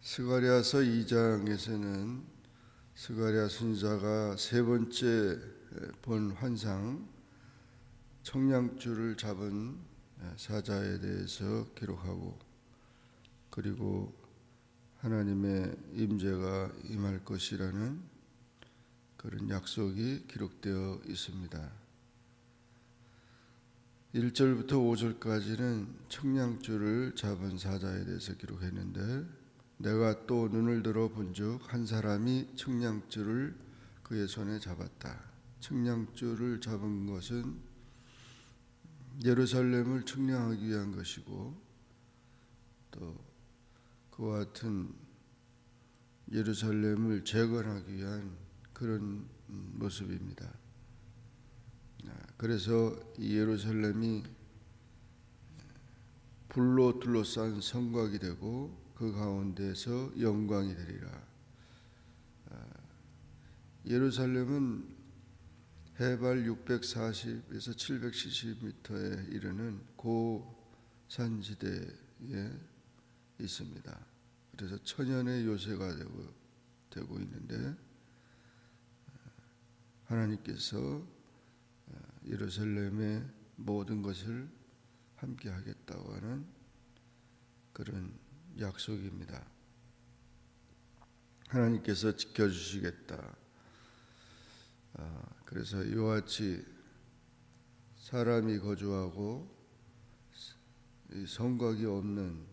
스가랴서 2장에서는 스가랴 선지자가 세 번째 본 환상 청량줄을 잡은 사자에 대해서 기록하고 그리고 하나님의 임재가 임할 것이라는 그런 약속이 기록되어 있습니다. 1절부터 5절까지는 청량줄을 잡은 사자에 대해서 기록했는데 내가 또 눈을 들어 본즉 한 사람이 청량줄을 그의 손에 잡았다. 청량줄을 잡은 것은 예루살렘을 측량하기 위한 것이고 또 그와 같은 예루살렘을 재건하기 위한 그런 모습입니다. 아, 그래서 이 예루살렘이 불로 둘러싼 성곽이 되고 그 가운데서 영광이 되리라. 아, 예루살렘은 해발 640에서 770m에 이르는 고산지대에 있습니다. 그래서 천연의 요새가 되고 되고 있는데 하나님께서 예루살렘의 모든 것을 함께 하겠다고 하는 그런 약속입니다. 하나님께서 지켜주시겠다. 아, 그래서 이와 같이 사람이 거주하고 이 성곽이 없는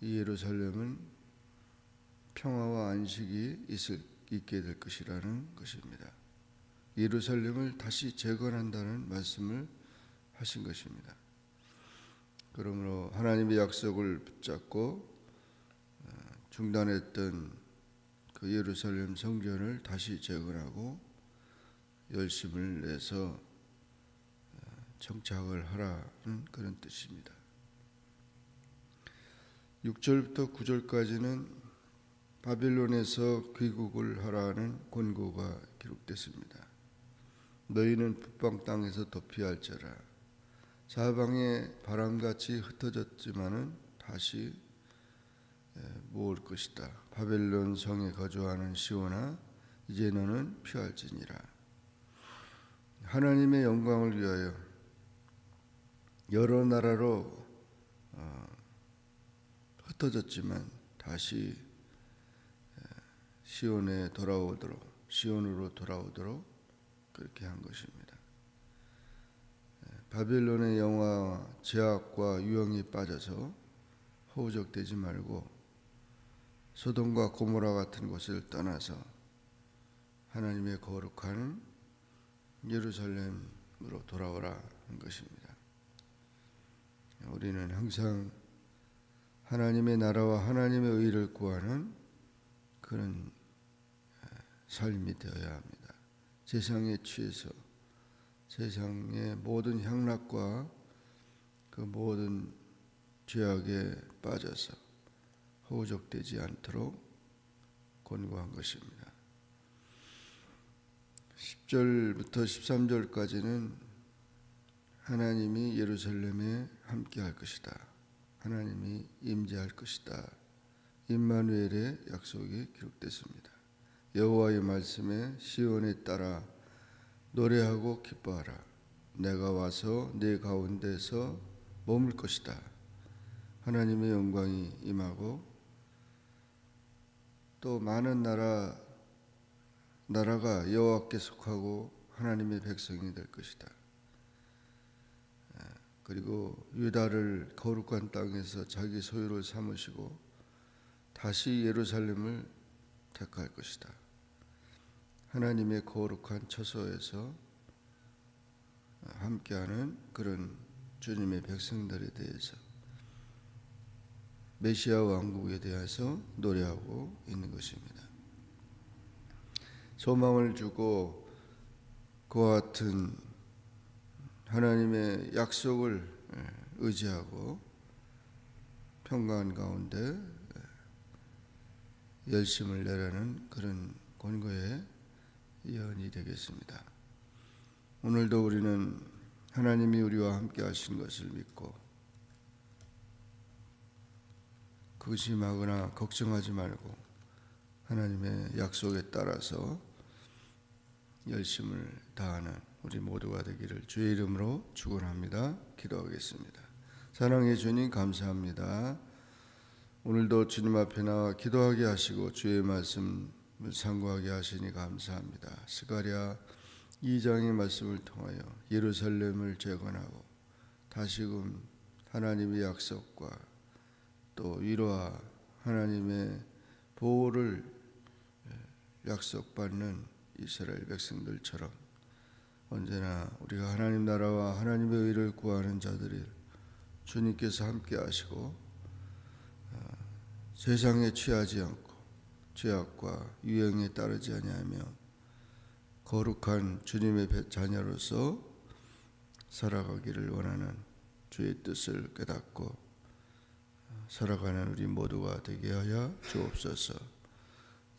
이 예루살렘은 평화와 안식이 있을, 있게 될 것이라는 것입니다. 예루살렘을 다시 재건한다는 말씀을 하신 것입니다. 그러므로 하나님의 약속을 붙잡고 어, 중단했던 그 예루살렘 성전을 다시 재건하고 열심을 내서 어, 정착을 하라는 그런 뜻입니다. 6절부터 9절까지는 바빌론에서 귀국을 하라는 권고가 기록됐습니다. 너희는 북방 땅에서 도피할지라 사방에 바람같이 흩어졌지만은 다시 모을 것이다. 바벨론 성에 거주하는 시온아 이제 너는 피할지니라. 하나님의 영광을 위하여 여러 나라로 어, 흩어졌지만 다시 시온에 돌아오도록 시온으로 돌아오도록 그렇게 한 것입니다. 바빌론의 영화와 제약과 유형이 빠져서 허우적되지 말고 소돔과 고모라 같은 곳을 떠나서 하나님의 거룩한 예루살렘으로 돌아오라 한 것입니다. 우리는 항상 하나님의 나라와 하나님의 의를 구하는 그런 삶이 되어야 합니다. 세상에 취해서 세상의 모든 향락과 그 모든 죄악에 빠져서 허우적되지 않도록 권고한 것입니다. 10절부터 13절까지는 하나님이 예루살렘에 함께 할 것이다. 하나님이 임재할 것이다. 임마누엘의 약속이 기록됐습니다. 여호와의 말씀에 시온에 따라 노래하고 기뻐하라. 내가 와서 네 가운데서 머물 것이다. 하나님의 영광이 임하고 또 많은 나라 나라가 여호와께 속하고 하나님의 백성이 될 것이다. 그리고 유다를 거룩한 땅에서 자기 소유를 삼으시고 다시 예루살렘을 택할 것이다. 하나님의 거룩한 처소에서 함께하는 그런 주님의 백성들에 대해서 메시아 왕국에 대해서 노래하고 있는 것입니다. 소망을 주고 그와 같은 하나님의 약속을 의지하고 평강 가운데 열심을 내라는 그런 권고의 예언이 되겠습니다. 오늘도 우리는 하나님이 우리와 함께 하신 것을 믿고 근심하거나 걱정하지 말고 하나님의 약속에 따라서 열심을 다하는 우리 모두가 되기를 주의 이름으로 축원합니다. 기도하겠습니다. 사랑해 주님 감사합니다. 오늘도 주님 앞에 나와 기도하게 하시고 주의 말씀을 상고하게 하시니 감사합니다. 스가랴 2장의 말씀을 통하여 예루살렘을 재건하고 다시금 하나님의 약속과 또 위로와 하나님의 보호를 약속받는 이스라엘 백성들처럼 언제나 우리가 하나님 나라와 하나님의 의를 구하는 자들이 주님께서 함께 하시고 어, 세상에 취하지 않고 죄악과 유행에 따르지 아니하며 거룩한 주님의 배- 자녀로서 살아가기를 원하는 주의 뜻을 깨닫고 어, 살아가는 우리 모두가 되게 하여 주옵소서.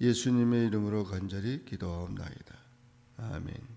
예수님의 이름으로 간절히 기도하옵나이다. 아멘.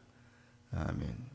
아멘.